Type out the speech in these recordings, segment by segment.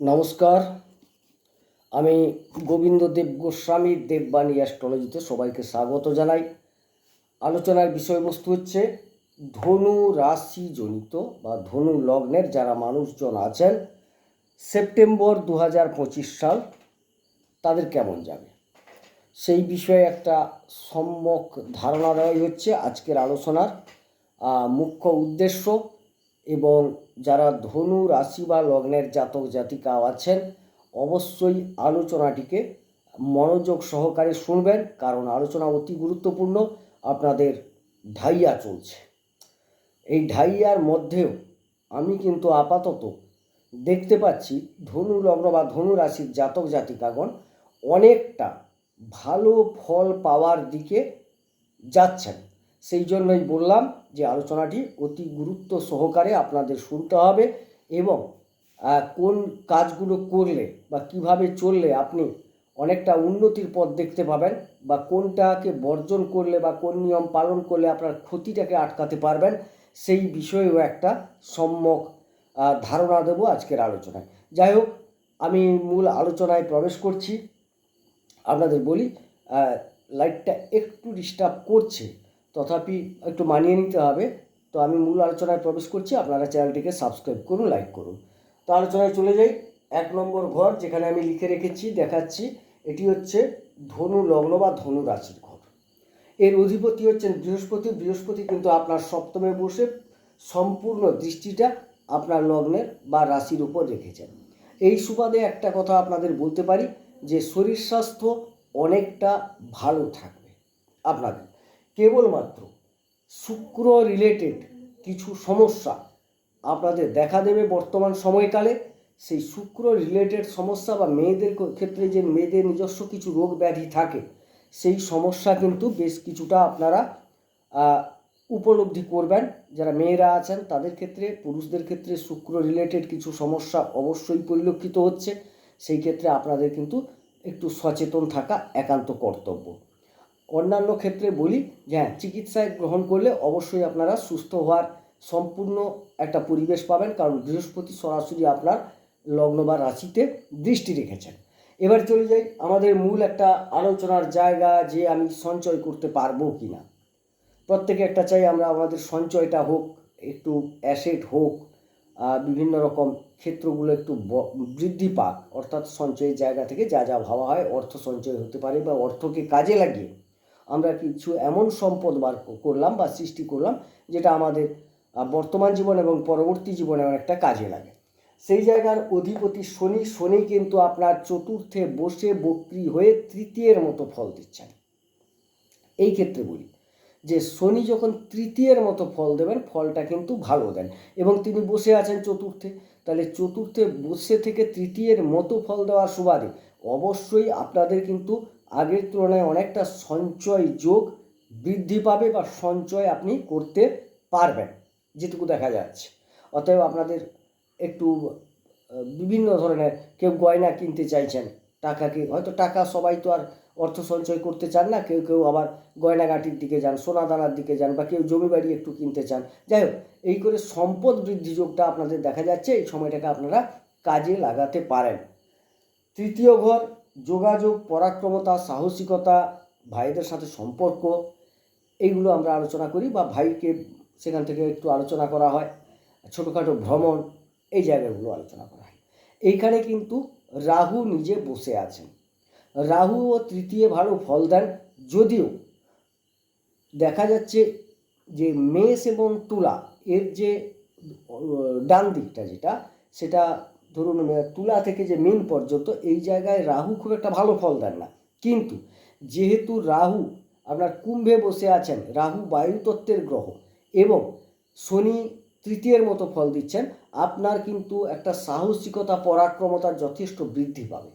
নমস্কার। আমি গোবিন্দ দেব গোস্বামী, দেববাণী অ্যাস্ট্রোলজিতে সবাইকে স্বাগত জানাই। আলোচনার বিষয়বস্তু হচ্ছে ধনু রাশি জনিত বা ধনু লগ্নের যারা মানুষজন আছেন, সেপ্টেম্বর দু হাজার পঁচিশ সাল তাদের কেমন যাবে? সেই বিষয়ে একটা সম্যক ধারণা দেওয়াই হচ্ছে আজকের আলোচনার মুখ্য উদ্দেশ্য। এবং যারা ধনু রাশি বা লগ্নের জাতক জাতিকা আছেন, অবশ্যই আলোচনাটিকে মনোযোগ সহকারে শুনবেন, কারণ আলোচনা অতি গুরুত্বপূর্ণ। আপনাদের ঢাইয়া চলছে। এই ঢাইয়ার মধ্যেও আমি কিন্তু আপাতত দেখতে পাচ্ছি ধনু লগ্ন বা ধনু রাশির জাতক জাতিকাগণ অনেকটা ভালো ফল পাওয়ার দিকে যাচ্ছেন। সেই জন্যই বললাম যে আলোচনাটি অতি গুরুত্ব সহকারে আপনাদের শুনতে হবে এবং কোন কাজগুলো করলে বা কীভাবে চললে আপনি অনেকটা উন্নতির পথ দেখতে পাবেন বা কোনটাকে বর্জন করলে বা কোন নিয়ম পালন করলে আপনার ক্ষতিটাকে আটকাতে পারবেন, সেই বিষয়েও একটা সম্যক ধারণা দেবো আজকের আলোচনায়। যাই হোক, আমি মূল আলোচনায় প্রবেশ করছি। আপনাদের বলি লাইটটা একটু ডিস্টার্ব করছে। তথাপি একটু মানিয়ে নিতে হবে। তো আমি মূল আলোচনায় প্রবেশ করছি। আপনারা চ্যানেলটিকে সাবস্ক্রাইব করুন, লাইক করুন। তো আলোচনায় চলে যাই। এক নম্বর ঘর যেখানে আমি লিখে রেখেছি, দেখাচ্ছি, এটি হচ্ছে ধনু লগ্ন বা ধনু রাশির ঘর। এর অধিপতি হচ্ছেন বৃহস্পতি। বৃহস্পতি কিন্তু আপনার সপ্তমে বসে সম্পূর্ণ দৃষ্টিটা আপনার লগ্নের বা রাশির উপর রেখেছেন। এই সুবাদে একটা কথা আপনাদের বলতে পারি যে শরীর স্বাস্থ্য অনেকটা ভালো থাকবে। আপনাদের কেবলমাত্র শুক্র রিলেটেড কিছু সমস্যা আপনাদের দেখা দেবে বর্তমান সময়কালে, সেই শুক্র রিলেটেড সমস্যা বা মেয়েদের ক্ষেত্রে যে মেয়েদের নিজস্ব কিছু রোগ ব্যাধি থাকে, সেই সমস্যা কিন্তু বেশ কিছুটা আপনারা উপলব্ধি করবেন। যারা মেয়েরা আছেন, তাদের ক্ষেত্রে, পুরুষদের ক্ষেত্রে শুক্র রিলেটেড কিছু সমস্যা অবশ্যই পরিলক্ষিত হচ্ছে। সেই ক্ষেত্রে আপনাদের কিন্তু একটু সচেতন থাকা একান্ত কর্তব্য। অন্যান্য ক্ষেত্রে বলি যে হ্যাঁ চিকিৎসায় গ্রহণ করলে অবশ্যই আপনারা সুস্থ হওয়ার সম্পূর্ণ একটা পরিবেশ পাবেন, কারণ বৃহস্পতি সরাসরি আপনার লগ্ন বা রাশিতে দৃষ্টি রেখেছেন। এবার চলে যাই, আমাদের মূল একটা আলোচনার জায়গা যে আমি সঞ্চয় করতে পারব কি না প্রত্যেকে একটা চাই আমরা আমাদের সঞ্চয়টা হোক, একটু অ্যাসেট হোক বিভিন্ন রকম ক্ষেত্রগুলো একটু বৃদ্ধি পাক, অর্থাৎ সঞ্চয়ের জায়গা থেকে যা যা ভাবা হয় অর্থ সঞ্চয় হতে পারে বা অর্থকে কাজে লাগিয়ে আমরা কিছু এমন সম্পদ বার করলাম বা সৃষ্টি করলাম যেটা আমাদের বর্তমান জীবন এবং পরবর্তী জীবনে অনেকটা কাজে লাগে। সেই জায়গার অধিপতি শনি শনি কিন্তু আপনার চতুর্থে বসে বক্রি হয়ে তৃতীয়ের মতো ফল দিচ্ছেন। এই ক্ষেত্রে বলি যে শনি যখন তৃতীয়ের মতো ফল দেবেন, ফলটা কিন্তু ভালো দেন এবং তিনি বসে আছেন চতুর্থে। তাহলে চতুর্থে বসে থেকে তৃতীয়ের মতো ফল দেওয়ার সুবাদে অবশ্যই আপনাদের কিন্তু আগের তুলনায় অনেকটা সঞ্চয় যোগ বৃদ্ধি পাবে বা সঞ্চয় আপনি করতে পারবেন, যেটুকু দেখা যাচ্ছে। অতএব আপনাদের একটু বিভিন্ন ধরনের কেউ গয়না কিনতে চাইছেন টাকাকে হয়তো টাকা সবাই তো আর অর্থ সঞ্চয় করতে চান না, কেউ কেউ আবার গয়নাগাটির দিকে যান সোনা দানার দিকে যান বা কেউ জমি বাড়ি একটু কিনতে চান। যাই হোক, এই করে সম্পদ বৃদ্ধি যোগটা আপনাদের দেখা যাচ্ছে, এই সময়টাকে আপনারা কাজে লাগাতে পারেন। তৃতীয় ঘর যোগাযোগ, পরাক্রমতা, সাহসিকতা, ভাইদের সাথে সম্পর্ক, এইগুলো আমরা আলোচনা করি বা ভাইকে সেখান থেকে একটু আলোচনা করা হয়, ছোটোখাটো ভ্রমণ, এই জায়গাগুলো আলোচনা করা হয়। এইখানে কিন্তু রাহু নিজে বসে আছেন। রাহু ও তৃতীয় ভালো ফল দেন, যদিও দেখা যাচ্ছে যে মেষ এবং তুলা এর যে ডান দিকটা যেটা, সেটা ধরুন তুলা থেকে যে মিন পর্যন্ত, এই জায়গায় রাহু খুব একটা ভালো ফল দেন না। কিন্তু যেহেতু রাহু আপনার কুম্ভে বসে আছেন, রাহু বায়ুতত্ত্বের গ্রহ এবং শনি তৃতীয়ের মতো ফল দিচ্ছেন, আপনার কিন্তু একটা সাহসিকতা পরাক্রমতার যথেষ্ট বৃদ্ধি পাবে।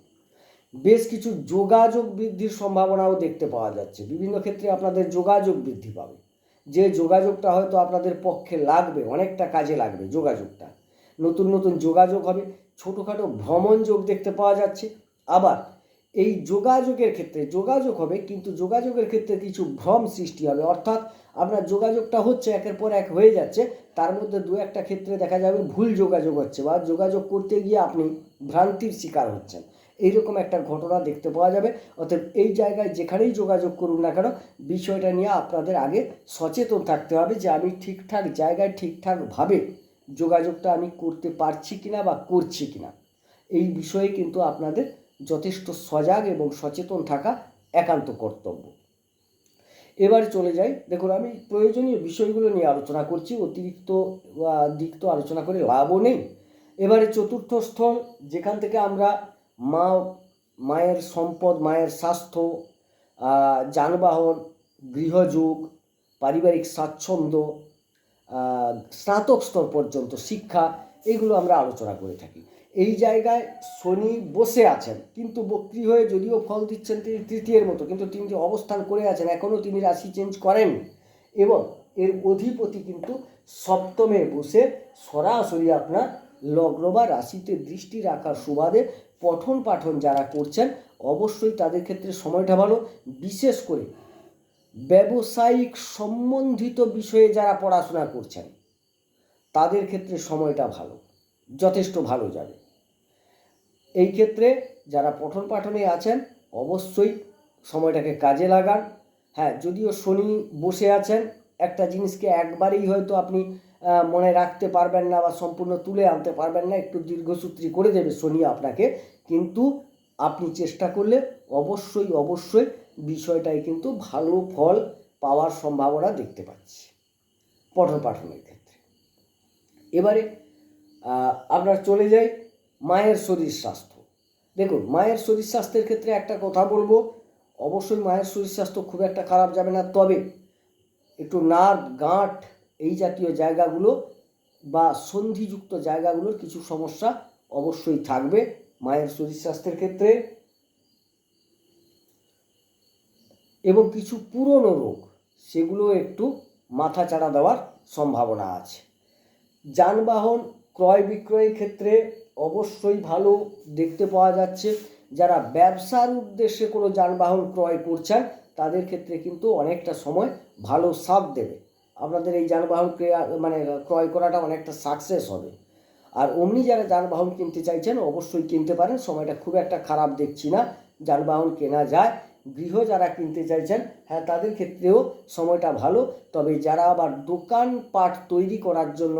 বেশ কিছু যোগাযোগ বৃদ্ধির সম্ভাবনাও দেখতে পাওয়া যাচ্ছে। বিভিন্ন ক্ষেত্রে আপনাদের যোগাযোগ বৃদ্ধি পাবে। যে যোগাযোগটা হয়তো আপনাদের পক্ষে লাগবে, অনেকটা কাজে লাগবে যোগাযোগটা। নতুন নতুন যোগাযোগ হবে। ছোটোখাটো ভ্রমণ যোগ দেখতে পাওয়া যাচ্ছে। আবার এই যোগাযোগের ক্ষেত্রে, যোগাযোগ হবে, কিন্তু যোগাযোগের ক্ষেত্রে কিছু ভ্রম সৃষ্টি হবে। অর্থাৎ আপনার যোগাযোগটা হচ্ছে, একের পর এক হয়ে যাচ্ছে। তার মধ্যে দু একটা ক্ষেত্রে দেখা যাবে ভুল যোগাযোগ হচ্ছে বা যোগাযোগ করতে গিয়ে আপনি ভ্রান্তির শিকার হচ্ছেন। এইরকম একটা ঘটনা দেখতে পাওয়া যাবে। অতএব এই জায়গায় যেখানেই যোগাযোগ করুন না কেন, বিষয়টা নিয়ে আপনাদের আগে সচেতন থাকতে হবে যে আমি ঠিকঠাক জায়গায় ঠিকঠাকভাবে যোগাযোগটা আমি করতে পারছি কিনা বা করছি কিনা, এই বিষয়ে কিন্তু আপনাদের যথেষ্ট সজাগ এবং সচেতন থাকা একান্ত কর্তব্য। এবারে চলে যাই, দেখুন আমি প্রয়োজনীয় বিষয়গুলো নিয়ে আলোচনা করছি, অতিরিক্ত দিক তো আলোচনা করে লাভও নেই। এবারে চতুর্থ স্থল, যেখান থেকে আমরা মা, মায়ের সম্পদ, মায়ের স্বাস্থ্য যানবাহন, গৃহযোগ, পারিবারিক স্বাচ্ছন্দ্য স্নাতক স্তর পর্যন্ত শিক্ষা, এগুলো আমরা আলোচনা করে থাকি। এই জায়গায় শনি বসে আছেন, কিন্তু বক্রি হয়ে যদিও ফল দিচ্ছেন তিনি তৃতীয়ের মতো, কিন্তু তিনি যে অবস্থান করে আছেন, এখনও তিনি রাশি চেঞ্জ করেন এবং এর অধিপতি কিন্তু সপ্তমে বসে সরাসরি আপনার লগ্ন বা রাশিতে দৃষ্টি রাখার সুবাদে পঠন পাঠন যারা করছেন, অবশ্যই তাদের ক্ষেত্রে সময়টা ভালো। বিশেষ করে ব্যবসায়িক সম্বন্ধিত বিষয়ে যারা পড়াশোনা করছেন, তাদের ক্ষেত্রে সময়টা ভালো, যথেষ্ট ভালো যাবে। এই ক্ষেত্রে যারা পঠন পাঠনে আছেন, অবশ্যই সময়টাকে কাজে লাগান। হ্যাঁ যদিও শনি বসে আছেন, একটা জিনিসকে একবারেই হয়তো আপনি মনে রাখতে পারবেন না বা সম্পূর্ণ তুলে আনতে পারবেন না, একটু দীর্ঘসূত্রি করে দেবে শনি আপনাকে। কিন্তু আপনি চেষ্টা করলে অবশ্যই অবশ্যই বিষয়টায় কিন্তু ভালো ফল পাওয়ার সম্ভাবনা দেখতে পাচ্ছি পঠন পাঠনের ক্ষেত্রে। এবারে আমরা চলে যাই মায়ের শরীর স্বাস্থ্য। দেখুন, মায়ের শরীর স্বাস্থ্যের ক্ষেত্রে একটা কথা বলব, অবশ্যই মায়ের শরীর স্বাস্থ্য খুব একটা খারাপ যাবে না, তবে একটু নার্ভ গাঁট এই জাতীয় জায়গাগুলো বা সন্ধিযুক্ত জায়গাগুলোর কিছু সমস্যা অবশ্যই থাকবে মায়ের শরীর স্বাস্থ্যের ক্ষেত্রে। এবং কিছু পুরনো রোগ, সেগুলো একটু মাথা চাড়া দেওয়ার সম্ভাবনা আছে। যানবাহন ক্রয় বিক্রয়ের ক্ষেত্রে অবশ্যই ভালো দেখতে পাওয়া যাচ্ছে। যারা ব্যবসার উদ্দেশ্যে কোনো যানবাহন ক্রয় করছেন, তাদের ক্ষেত্রে কিন্তু অনেকটা সময় ভালো সাথ দেবে। আপনাদের এই যানবাহন ক্রয়া মানে ক্রয় করাটা অনেকটা সাকসেস হবে। আর অমনি যারা যানবাহন কিনতে চাইছেন, অবশ্যই কিনতে পারেন। সময়টা খুব একটা খারাপ দেখছি না। যানবাহন কেনা যায় গৃহ যারা কিনতে চাইছেন হ্যাঁ তাদের ক্ষেত্রেও সময়টা ভালো। তবে যারা আবার দোকান পাট তৈরি করার জন্য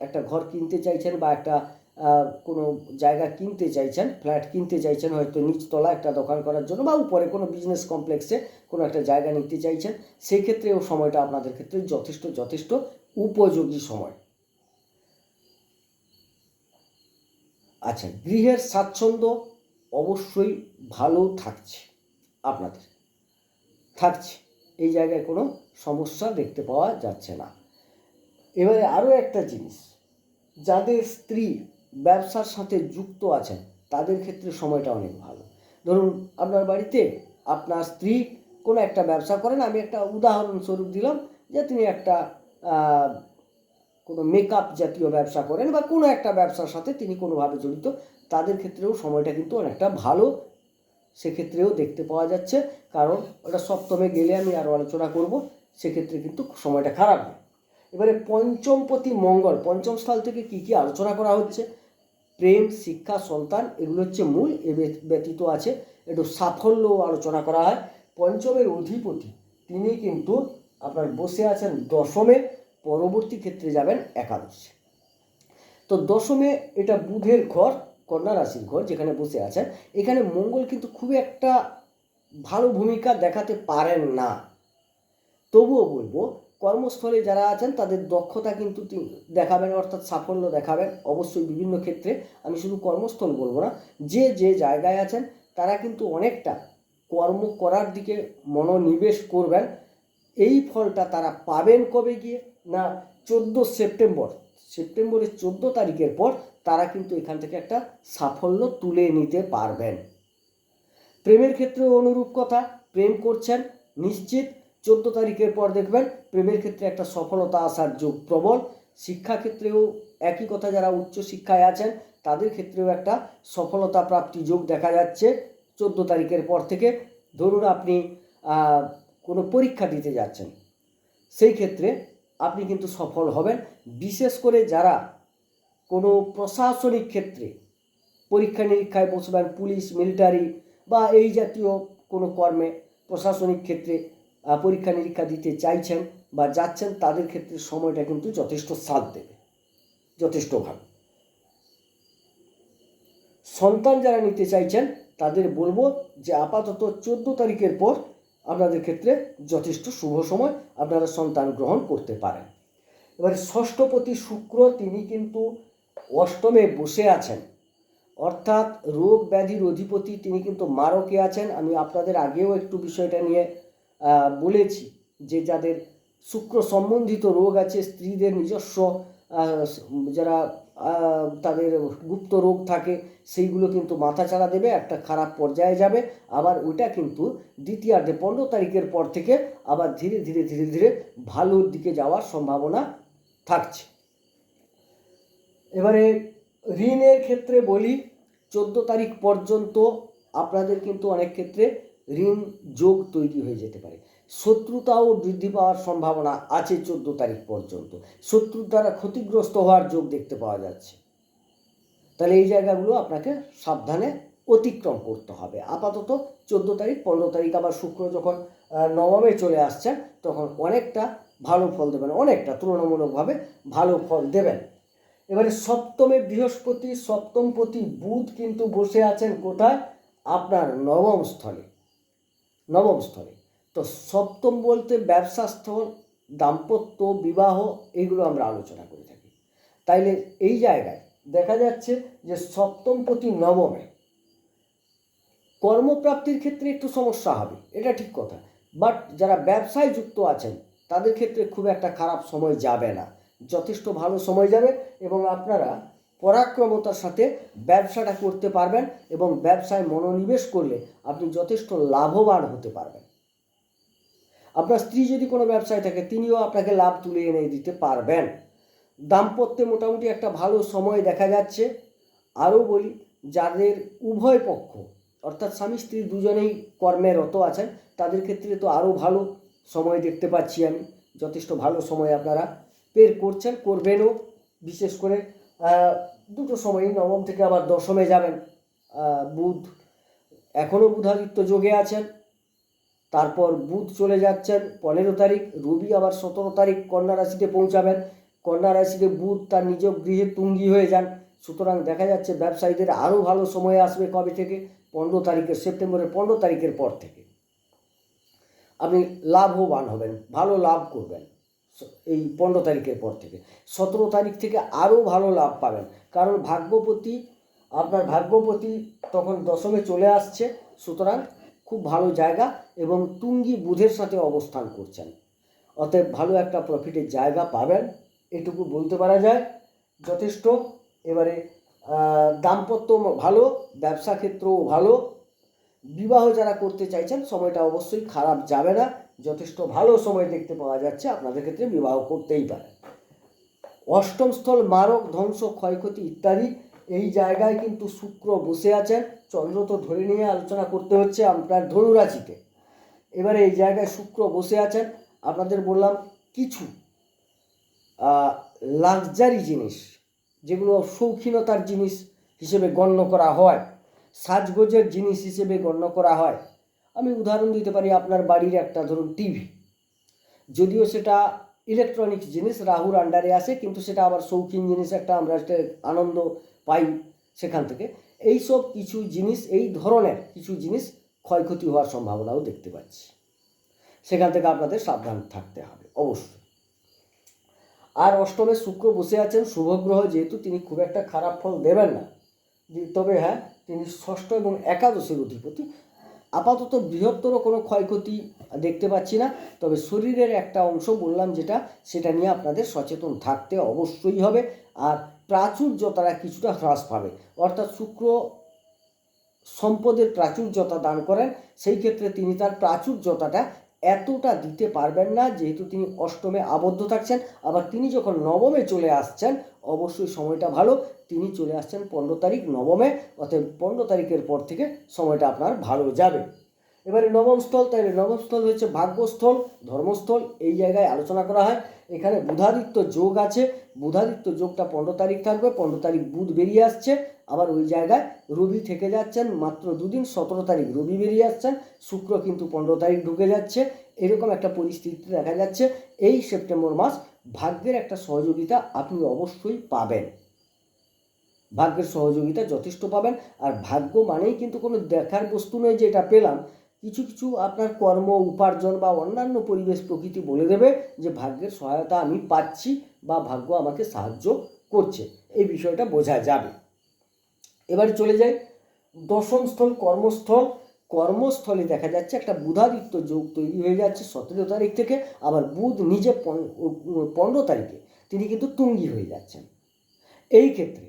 একটা ঘর কিনতে চাইছেন বা একটা কোনো জায়গা কিনতে চাইছেন, ফ্ল্যাট কিনতে চাইছেন, হয়তো নিচতলা একটা দোকান করার জন্য বা উপরে কোনো বিজনেস কমপ্লেক্সে কোনো একটা জায়গা নিতে চাইছেন সেই ক্ষেত্রেও সময়টা আপনাদের ক্ষেত্রে যথেষ্ট যথেষ্ট উপযোগী সময়। আচ্ছা গৃহের স্বাচ্ছন্দ্য অবশ্যই ভালো থাকছে। আপনাদের। থাকছে। এই জায়গায় কোনো সমস্যা দেখতে পাওয়া যাচ্ছে না। এবারে আরও একটা জিনিস। যাদের স্ত্রী ব্যবসার সাথে যুক্ত আছেন, তাদের ক্ষেত্রে সময়টা অনেক ভালো। ধরুন, আপনার বাড়িতে আপনার স্ত্রী কোনো একটা ব্যবসা করেন, আমি একটা উদাহরণস্বরূপ দিলাম যে তিনি একটা কোনো মেকআপ জাতীয় ব্যবসা করেন বা কোনো একটা ব্যবসার সাথে তিনি কোনোভাবে জড়িত, তাদের ক্ষেত্রেও সময়টা কিন্তু অনেকটা ভালো সেক্ষেত্রেও দেখতে পাওয়া যাচ্ছে। কারণ ওটা সপ্তমে গেলে আমি আরও আলোচনা করব, সেক্ষেত্রে কিন্তু সময়টা খারাপ নয় এবারে পঞ্চমপতি মঙ্গল, পঞ্চম স্থল থেকে কি কি আলোচনা করা হচ্ছে? প্রেম, শিক্ষা, সন্তান, এগুলো হচ্ছে মূল এ ব্যতীত আছে। একটু সাফল্য আলোচনা করা হয়। পঞ্চমের অধিপতি, তিনি কিন্তু আপনার বসে আছেন দশমে, পরবর্তী ক্ষেত্রে যাবেন একাদশে। তো দশমে এটা বুধের ঘর কন্যা রাশির ঘর যেখানে বসে আছেন, এখানে মঙ্গল কিন্তু খুব একটা ভালো ভূমিকা দেখাতে পারেন না। তবুও বলব, কর্মস্থলে যারা আছেন, তাদের দক্ষতা কিন্তু দেখাবেন, অর্থাৎ সাফল্য দেখাবেন অবশ্যই বিভিন্ন ক্ষেত্রে। আমি শুধু কর্মস্থল বলব না, যে যে জায়গায় আছেন, তারা কিন্তু অনেকটা কর্ম করার দিকে মনোনিবেশ করবেন। এই ফলটা তারা পাবেন কবে গিয়ে? না, চোদ্দ সেপ্টেম্বর। সেপ্টেম্বরের চোদ্দ তারিখের পর তারা কিন্তু এখান থেকে একটা সাফল্য তুলে নিতে পারবেন। প্রেমের ক্ষেত্রেও অনুরূপ কথা, প্রেম করছেন, নিশ্চিত। চোদ্দ তারিখের পর দেখবেন প্রেমের ক্ষেত্রে একটা সফলতা আসার যোগ প্রবল। শিক্ষাক্ষেত্রেও একই কথা, যারা উচ্চ শিক্ষায় আছেন, তাদের ক্ষেত্রেও একটা সফলতা প্রাপ্তি যোগ দেখা যাচ্ছে। চোদ্দ তারিখের পর থেকে ধরুন আপনি কোনো পরীক্ষা দিতে যাচ্ছেন, সেই ক্ষেত্রে আপনি কিন্তু সফল হবেন। বিশেষ করে যারা কোনো প্রশাসনিক ক্ষেত্রে, পরীক্ষা নিরীক্ষায় বসবেন পুলিশ, মিলিটারি বা এই জাতীয় কোনো কর্মে প্রশাসনিক ক্ষেত্রে পরীক্ষা নিরীক্ষা দিতে চাইছেন বা যাচ্ছেন, তাদের ক্ষেত্রে সময়টা কিন্তু যথেষ্ট সাথ দেবে। যথেষ্ট ভালো। সন্তান যারা নিতে চাইছেন, তাদের বলব যে আপাতত চোদ্দ তারিখের পর আপনাদের ক্ষেত্রে যথেষ্ট শুভ সময় আপনারা সন্তান গ্রহণ করতে পারেন। এবারে ষষ্ঠপতি শুক্র, তিনি কিন্তু অষ্টমে বসে আছেন। অর্থাৎ রোগ ব্যাধির অধিপতি তিনি কিন্তু মারকে আছেন। আমি আপনাদের আগেও একটু বিষয়টা নিয়ে বলেছি যে যাদের শুক্র সম্বন্ধিত রোগ আছে, স্ত্রীদের নিজস্ব যারা তাদের গুপ্ত রোগ থাকে, সেইগুলো কিন্তু মাথাচাড়া দেবে, একটা খারাপ পর্যায়ে যাবে। আবার ওইটা কিন্তু দ্বিতীয়ার্ধে, পনেরো তারিখের পর থেকে আবার ধীরে ধীরে ধীরে ধীরে ভালোর দিকে যাওয়ার সম্ভাবনা থাকছে। এবারে ঋণের ক্ষেত্রে বলি, চোদ্দ তারিখ পর্যন্ত আপনাদের কিন্তু অনেক ক্ষেত্রে ঋণ যোগ তৈরি হয়ে যেতে পারে। শত্রুতাও বৃদ্ধি পাওয়ার সম্ভাবনা আছে চোদ্দ তারিখ পর্যন্ত। শত্রুর দ্বারা ক্ষতিগ্রস্ত হওয়ার যোগ দেখতে পাওয়া যাচ্ছে। তাহলে এই জায়গাগুলো আপনাকে সাবধানে অতিক্রম করতে হবে। আপাতত চোদ্দ তারিখ, পনেরো তারিখ আবার শুক্র যখন নবমে চলে আসছেন, তখন অনেকটা ভালো ফল দেবেন, অনেকটা তুলনামূলকভাবে ভালো ফল দেবেন। এবারে সপ্তমে বৃহস্পতি, সপ্তমপতি বুধ কিন্তু বসে আছেন কোথায়? আপনার নবম স্থলে। নবম স্থলে। তো সপ্তম বলতে ব্যবসা স্থল, দাম্পত্য, বিবাহ এইগুলো আমরা আলোচনা করে থাকি। তাইলে এই জায়গায় দেখা যাচ্ছে যে সপ্তমপতি নবমে। কর্মপ্রাপ্তির ক্ষেত্রে একটু সমস্যা হবে, এটা ঠিক কথা। বাট যারা ব্যবসায় যুক্ত আছেন, তাদের ক্ষেত্রে খুব একটা খারাপ সময় যাবে না। যথেষ্ট ভালো সময় যাবে এবং আপনারা পরাক্রমতার সাথে ব্যবসাটা করতে পারবেন এবং ব্যবসায় মনোনিবেশ করলে আপনি যথেষ্ট লাভবান হতে পারবেন। আপনার স্ত্রী যদি কোনো ব্যবসায় থাকে, তিনিও আপনাকে লাভ তুলে এনে দিতে পারবেন। দাম্পত্যে মোটামুটি একটা ভালো সময় দেখা যাচ্ছে। আরও বলি, যাদের উভয় পক্ষ, অর্থাৎ স্বামী স্ত্রী দুজনেই কর্মে রত আছেন, তাদের ক্ষেত্রে তো আরও ভালো সময় দেখতে পাচ্ছি আমি। যথেষ্ট ভালো সময় আপনারা বের করছেন, করবেনও। বিশেষ করে দুটো সময়ই, নবম থেকে আবার দশমে যাবেন বুধ। এখনও বুধাদিত্য যোগে আছেন। তারপর বুধ চলে যাচ্ছেন, পনেরো তারিখ, রবি আবার সতেরো তারিখ কন্যা রাশিতে পৌঁছাবেন। কন্যা রাশিতে বুধ তার নিজ গৃহে তুঙ্গি হয়ে যান। সুতরাং দেখা যাচ্ছে ব্যবসায়ীদের আরও ভালো সময় আসবে কবে থেকে? পনেরো তারিখের, সেপ্টেম্বরের পনেরো তারিখের পর থেকে। আপনি লাভবান হবেন, ভালো লাভ করবেন। এই পনেরো তারিখের পর থেকে। সতেরো তারিখ থেকে আরও ভালো লাভ পাবেন। কারণ ভাগ্যপতি, আপনার ভাগ্যপতি তখন দশমে চলে আসছে, সুতরাং খুব ভালো জায়গা এবং তুঙ্গি বুধের সাথে অবস্থান করছেন। অতএব ভালো একটা প্রফিটের জায়গা পাবেন, এটুকু বলতে পারা যায়। যথেষ্ট। এবারে দাম্পত্য ভালো, ব্যবসা ক্ষেত্রও ভালো। বিবাহ যারা করতে চাইছেন, সময়টা অবশ্যই খারাপ যাবে না। যথেষ্ট ভালো সময় দেখতে পাওয়া যাচ্ছে, আপনাদের ক্ষেত্রে বিবাহ করতেই পারে। অষ্টম স্থল, মারক, ধ্বংস, ক্ষয়ক্ষতি ইত্যাদি, এই জায়গায় কিন্তু শুক্র বসে আছেন। চন্দ্র তো ধরে নিয়ে আলোচনা করতে হচ্ছে আপনার ধনুরাশিতে। এবারে এই জায়গায় শুক্র বসে আছেন। আপনাদের বললাম কিছু লাক্সারি জিনিস, যেগুলো শৌখিনতার জিনিস হিসেবে গণ্য করা হয়, সাজগোজের জিনিস হিসেবে গণ্য করা হয়। আমি উদাহরণ দিতে পারি আপনার বাড়ির একটা, ধরুন টিভি যদিও সেটা ইলেকট্রনিক্স জিনিস রাহুর আন্ডারে আসে কিন্তু সেটা আবার শৌখিন জিনিস একটা, আমরা আনন্দ পাই সেখান থেকে। এই সব কিছু জিনিস, এই ধরনের কিছু জিনিস ক্ষয়ক্ষতি হওয়ার সম্ভাবনাও দেখতে পাচ্ছি। সেখান থেকে আপনাদের সাবধান থাকতে হবে, অবশ্যই। আর অষ্টমে শুক্র বসে আছেন শুভগ্রহ যেহেতু তিনি খুব একটা খারাপ ফল দেবেন না। তবে হ্যাঁ তিনি ষষ্ঠ এবং একাদশের অধিপতি। আপাতত বৃহত্তর কোনো ক্ষয়ক্ষতি দেখতে পাচ্ছি না। তবে শরীরের একটা অংশ বললাম যেটা, সেটা নিয়ে আপনাদের সচেতন থাকতে অবশ্যই হবে। আর প্রাচুর্যতারা কিছুটা হ্রাস পাবে। অর্থাৎ শুক্র সম্পদের প্রাচুর্যতা দান করেন, সেই ক্ষেত্রে তিনি তার প্রাচুর্যতাটা এতটা দিতে পারবেন না, যেহেতু তিনি অষ্টমে আবদ্ধ থাকছেন। আবার তিনি যখন নবমে চলে আসছেন অবশ্যই সময়টা ভালো। তিনি চলে আসছেন পনেরো তারিখ নবমে, অতএব পনেরো তারিখের পর থেকে সময়টা আপনার ভালো যাবে। এবারে নবম স্থল, তাহলে নবম স্থল হচ্ছে ভাগ্যস্থল, ধর্মস্থল, এই জায়গায় আলোচনা করা হয়। এখানে বুধাদিত্য যোগ আছে। বুধাদিত্য যোগটা পনেরো তারিখ থাকবে, পনেরো তারিখ বুধ বেরিয়ে আসছে। আবার ওই জায়গায় রবি থেকে যাচ্ছেন, মাত্র দুদিন, সতেরো তারিখ রবি বেরিয়ে আসছেন। শুক্র কিন্তু পনেরো তারিখ ঢুকে যাচ্ছে। এরকম একটা পরিস্থিতি দেখা যাচ্ছে। এই সেপ্টেম্বর মাস ভাগ্যের একটা সহযোগিতা আপনি অবশ্যই পাবেন। ভাগ্যের সহযোগিতা যথেষ্ট পাবেন। আর ভাগ্য মানেই কিন্তু কোনো দেখার বস্তু নয় যে এটা পেলাম। কিছু কিছু আপনার কর্ম, উপার্জন বা অন্যান্য পরিবেশ প্রকৃতি বলে দেবে যে ভাগ্যের সহায়তা আমি পাচ্ছি বা ভাগ্য আমাকে সাহায্য করছে। এই বিষয়টা বোঝা যাবে। এবার চলে যাই। দশম স্থল, কর্মস্থল। কর্মস্থলে দেখা যাচ্ছে একটা বুধাদিত্য যোগ তৈরি হয়ে যাচ্ছে সতেরো তারিখ থেকে, আবার বুধ নিজে পনেরো তারিখে তিনি কিন্তু তুঙ্গি হয়ে যাচ্ছেন। এই ক্ষেত্রে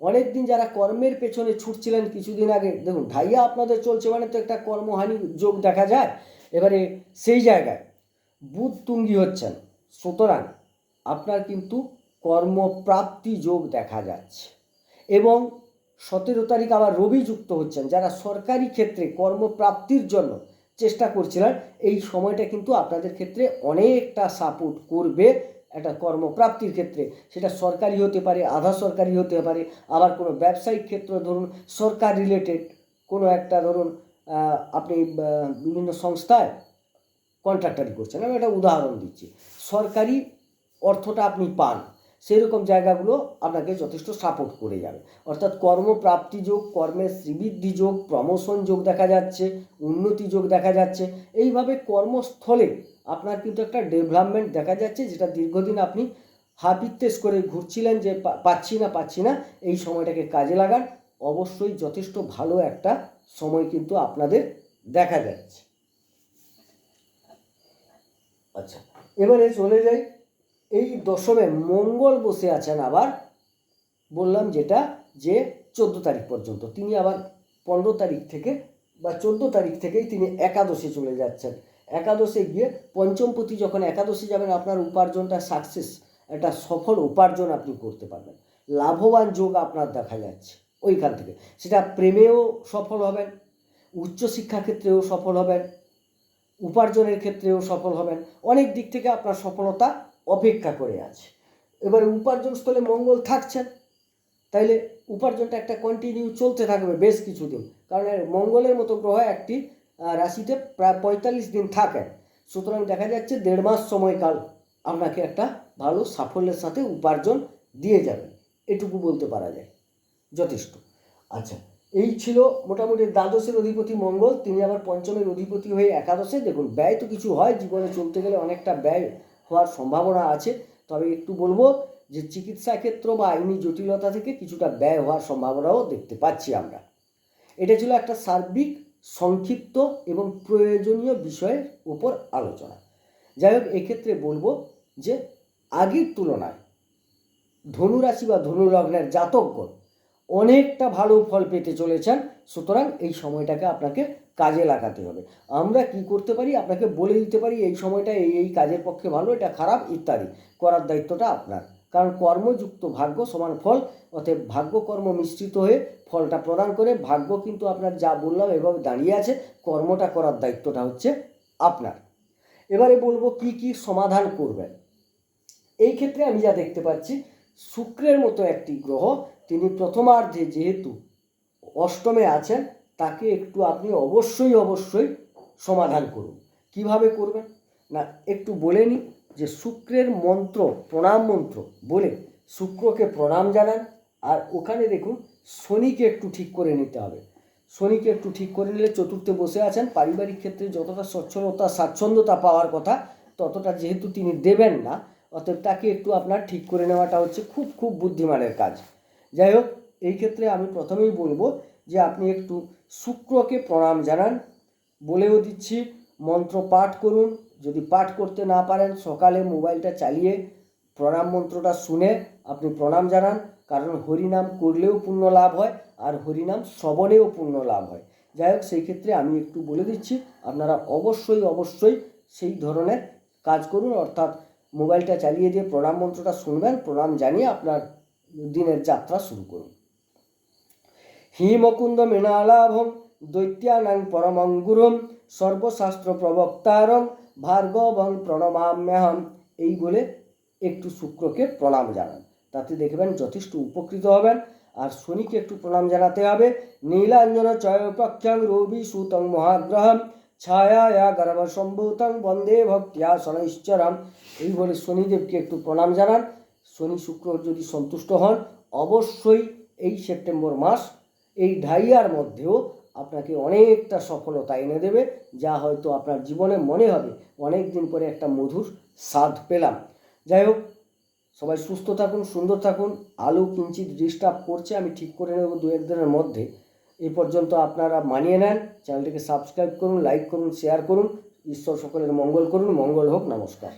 অনেক দিন যারা কর্মের পেছনে ছুটছিলেন কিছুদিন আগে, দেখুন ঢাইয়া আপনাদের চলছে মানে তো একটা কর্মহানি যোগ দেখা যায়, এবারে সেই জায়গায় বুধ তুঙ্গি হচ্ছেন, সুতরাং আপনার কিন্তু কর্মপ্রাপ্তি যোগ দেখা যাচ্ছে। এবং সতেরো তারিখ আবার রবি যুক্ত হচ্ছেন, যারা সরকারি ক্ষেত্রে কর্মপ্রাপ্তির জন্য চেষ্টা করছিলেন, এই সময়টা কিন্তু আপনাদের ক্ষেত্রে অনেকটা সাপোর্ট করবে একটা কর্মপ্রাপ্তির ক্ষেত্রে। সেটা সরকারি হতে পারে, আধা সরকারি হতে পারে, আবার কোনো ব্যবসায়িক ক্ষেত্র ধরুন, সরকার রিলেটেড কোনো একটা ধরুন আপনি বিভিন্ন সংস্থায় কন্ট্রাক্টারি করছেন। আমি একটা উদাহরণ দিচ্ছি। সরকারি অর্থটা আপনি পান। সেরকম জায়গাগুলো আপনাকে যথেষ্ট সাপোর্ট করে যাবে। অর্থাৎ কর্মপ্রাপ্তি যোগ, কর্মের শ্রীবৃদ্ধি যোগ প্রমোশন যোগ দেখা যাচ্ছে, উন্নতি যোগ দেখা যাচ্ছে। এইভাবে কর্মস্থলে আপনার কিন্তু একটা ডেভেলপমেন্ট দেখা যাচ্ছে, যেটা দীর্ঘদিন আপনি হাপিত্তেস করে ঘুরছিলেন যে পাচ্ছি না পাচ্ছি না, এই সময়টাকে কাজে লাগান। অবশ্যই যথেষ্ট ভালো একটা সময় কিন্তু আপনাদের দেখা যাচ্ছে। আচ্ছা এবারে চলে যাই এই দশমে মঙ্গল বসে আছেন আবার, বললাম যেটা যে চোদ্দ তারিখ পর্যন্ত। তিনি আবার পনেরো তারিখ থেকে বা চোদ্দ তারিখ থেকেই তিনি একাদশে চলে যাচ্ছেন। একাদশে গিয়ে পঞ্চমপতি যখন একাদশে যাবেন, আপনার উপার্জনটা সাকসেস একটা সফল উপার্জন আপনি করতে পারবেন। লাভবান যোগ আপনার দেখা যাচ্ছে ওইখান থেকে। সেটা প্রেমেও সফল হবেন, উচ্চশিক্ষা ক্ষেত্রেও সফল হবেন, উপার্জনের ক্ষেত্রেও সফল হবেন। অনেক দিক থেকে আপনার সফলতা অপেক্ষা করে আছে। এবারে উপার্জন স্থলে মঙ্গল থাকছেন। তাইলে উপার্জনটা একটা কন্টিনিউ চলতে থাকবে বেশ কিছুদিন। কারণ মঙ্গলের মতো গ্রহ একটি রাশিতে প্রায় পঁয়তাল্লিশ দিন থাকেন। সুতরাং দেখা যাচ্ছে দেড় মাস সময়কাল আপনাকে একটা ভালো সাফল্যের সাথে উপার্জন দিয়ে যাবে। এটুকু বলতে পারা যায়। যথেষ্ট। আচ্ছা এই ছিল মোটামুটি দ্বাদশের অধিপতি মঙ্গল। তিনি আবার পঞ্চমের অধিপতি হয়ে একাদশে। দেখুন, ব্যয় তো কিছু হয় জীবনে। চলতে গেলে অনেকটা ব্যয় হওয়ার সম্ভাবনা আছে, তবে একটু বলব যে চিকিৎসা ক্ষেত্র বা আইনি জটিলতা থেকে কিছুটা ব্যয় হওয়ার সম্ভাবনাও দেখতে পাচ্ছি আমরা। এটা ছিল একটা সার্বিক, সংক্ষিপ্ত এবং প্রয়োজনীয় বিষয়ের উপর আলোচনা। যাই হোক, এক্ষেত্রে বলব যে আগের তুলনায় ধনুরাশি বা ধনুলগ্নের জাতকগণ অনেকটা ভালো ফল পেতে চলেছেন। সুতরাং এই সময়টাকে আপনাকে কাজে লাগাতে হবে। আমরা কি করতে পারি? আপনাকে বলে দিতে পারি, এই সময়টা এই এই কাজের পক্ষে ভালো, এটা খারাপ ইত্যাদি। করার দায়িত্বটা আপনার। কারণ কর্মযুক্ত ভাগ্য সমান ফল, অতএব ভাগ্য কর্ম মিশ্রিত হয়ে ফলটা প্রদান করে ভাগ্য কিন্তু আপনার যা বললাম এভাবে দাঁড়িয়ে আছে, কর্মটা করার দায়িত্বটা হচ্ছে আপনার। এবারে বলব কি কি সমাধান করবেন? এই ক্ষেত্রে আমি যা দেখতে পাচ্ছি, শুক্রের মতো একটি গ্রহ তিনি প্রথমার্ধে যেহেতু অষ্টমে আছেন, তাকে একটু আপনি অবশ্যই অবশ্যই সমাধান করুন। কীভাবে করবেন? না, একটু বলে নিই যে শুক্রের মন্ত্র, প্রণাম মন্ত্র বলে শুক্রকে প্রণাম জানান, আর ওখানে দেখুন শনিকে একটু ঠিক করে নিতে হবে। শনিকে একটু ঠিক করে নিলে চতুর্থে বসে আছেন, পারিবারিক ক্ষেত্রে যতটা সচ্ছলতা, স্বাচ্ছন্দ্যতা পাওয়ার কথা, ততটা যেহেতু তিনি দেবেন না, অতএব তাকে একটু আপনার ঠিক করে নেওয়াটা হচ্ছে খুব খুব বুদ্ধিমানের কাজ। যাই হোক এই ক্ষেত্রে আমি প্রথমেই বলব যে আপনি একটু শুক্রকে প্রণাম জানান। বলেও দিচ্ছি, মন্ত্র পাঠ করুন। যদি পাঠ করতে না পারেন, সকালে মোবাইলটা চালিয়ে প্রণাম মন্ত্রটা শুনে আপনি প্রণাম জানান। কারণ হরিনাম করলেও পুণ্য লাভ হয়, আর হরিনাম শ্রবণেও পুণ্য লাভ হয়। যাই হোক সেই ক্ষেত্রে আমি একটু বলে দিচ্ছি, আপনারা অবশ্যই অবশ্যই সেই ধরনের কাজ করুন। অর্থাৎ মোবাইলটা চালিয়ে দিয়ে প্রণাম মন্ত্রটা শুনবেন, প্রণাম জানিয়ে আপনার দিনের যাত্রা শুরু করুন। হিমকুন্দ মৃণালাভম, দৈত্যানাং পরমং গুরুম সর্বশাস্ত্র প্রবক্তারং, ভার্গবং প্রণমাম্যহম। এই বলে একটু শুক্রকে প্রণাম জানান। তাতে দেখবেন যথেষ্ট উপকৃত হবেন। আর শনিকে একটু প্রণাম জানাতে হবে। নীলাঞ্জন চয়পক্ষং রবি সুতং মহাগ্রহম ছায়া গর্ভসম্ভূতং বন্দে ভক্তিয়া শনৈশ্চরম এই বলে শনিদেবকে একটু প্রণাম জানান। শনি শুক্র যদি সন্তুষ্ট হন, অবশ্যই এই সেপ্টেম্বর মাস, এই ঢাইয়ার মধ্যেও আপনাকে অনেকটা সফলতা এনে দেবে, যা হয়তো আপনার জীবনে মনে হবে অনেক দিন পরে একটা মধুর স্বাদ পেলাম। যাই হোক, সবাই সুস্থ থাকুন, সুন্দর থাকুন, আলু কিঞ্চিত ডিস্টার্ব করছে, আমি ঠিক করে নেব দু এক দিনের মধ্যে। এ পর্যন্ত আপনারা মানিয়ে নেন, চ্যানেলটিকে সাবস্ক্রাইব করুন লাইক করুন শেয়ার করুন, ঈশ্বর সকলের মঙ্গল করুন, মঙ্গল হোক, নমস্কার।